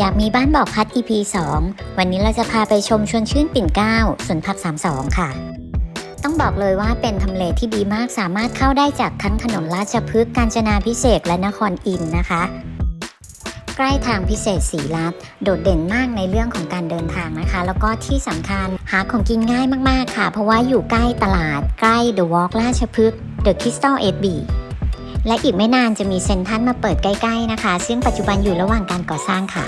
อยากมีบ้านบอกพัด EP 2 วันนี้เราจะพาไปชมชวนชื่นปิ่นเกล้าสวนผัก 32 ค่ะ ต้องบอกเลยว่าเป็นทำเลที่ดีมากสามารถเข้าได้จากทั้งถนนราชพฤกษ์กาญจนาพิเศษและนครอินนะคะ ใกล้ทางพิเศษสีรัฐ โดดเด่นมากในเรื่องของการเดินทางนะคะ แล้วก็ที่สำคัญหาของกินง่ายมากๆค่ะ เพราะว่าอยู่ใกล้ตลาดใกล้ The Walk ราชพฤกษ์ The Crystal e b และอีกไม่นานจะมีเซ็นทรัลมาเปิดใกล้ ๆนะคะ ซึ่งปัจจุบันอยู่ระหว่างการก่อสร้างค่ะ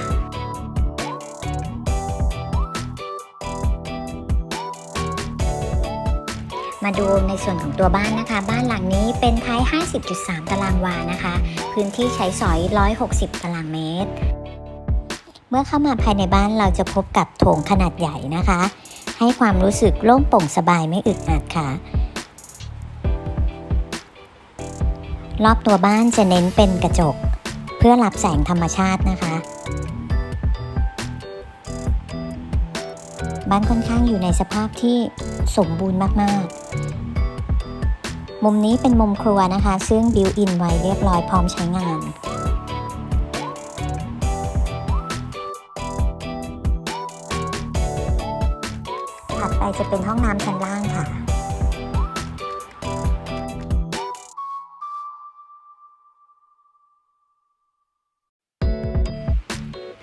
มาดูในส่วนของตัวบ้านนะคะ บ้านหลังนี้เป็นท้าย 50.3 ตารางวานะคะ พื้นที่ใช้สอย 160 ตารางเมตร เมื่อเข้ามาภายในบ้านเราจะพบกับโถงขนาดใหญ่นะคะ ให้ความรู้สึกโล่งโปร่งสบายไม่อึดอัดค่ะ รอบตัวบ้านจะเน้นเป็นกระจก เพื่อรับแสงธรรมชาตินะคะ บ้านค่อนข้างอยู่ในสภาพที่สมบูรณ์มากๆ มุมนี้เป็นมุมครัวนะคะ ซึ่งบิวอินไว้เรียบร้อยพร้อมใช้งานถัดไปจะเป็นห้องน้ำชั้นล่างค่ะ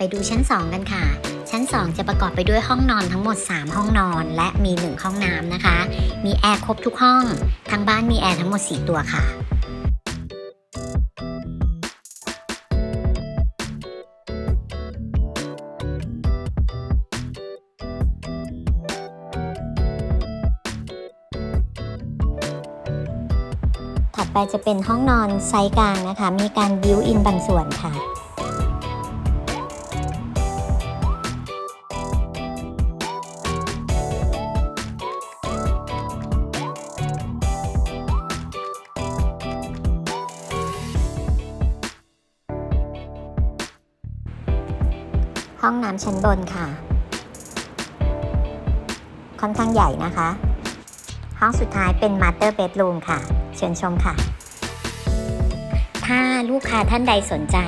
ไปดูชั้น 2 กันค่ะ ชั้น 2 จะประกอบไปด้วยห้องนอนทั้งหมด 3 ห้องนอน และมี 1 ห้องน้ำนะคะ มีแอร์ครบทุกห้องทั้งบ้านมีแอร์ทั้งหมด 4 ตัวค่ะถัดไปจะเป็นห้องนอนไซส์กลางนะคะ มีการบิวอินบางส่วนค่ะ ห้องน้ำชั้นบนค่ะ ค่อนข้างใหญ่นะคะ ห้องสุดท้ายเป็น Master Bedroom ค่ะ เชิญชมค่ะ ถ้าลูกค้าท่านใดสนใจ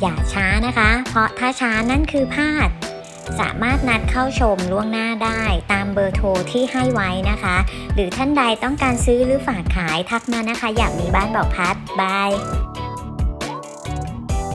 อย่าช้านะคะ เพราะถ้าช้านั่นคือพลาด สามารถนัดเข้าชมล่วงหน้าได้ตามเบอร์โทรที่ให้ไว้นะคะ หรือท่านใดต้องการซื้อหรือฝากขายทักมานะคะ อยากมีบ้านบอกพัดบาย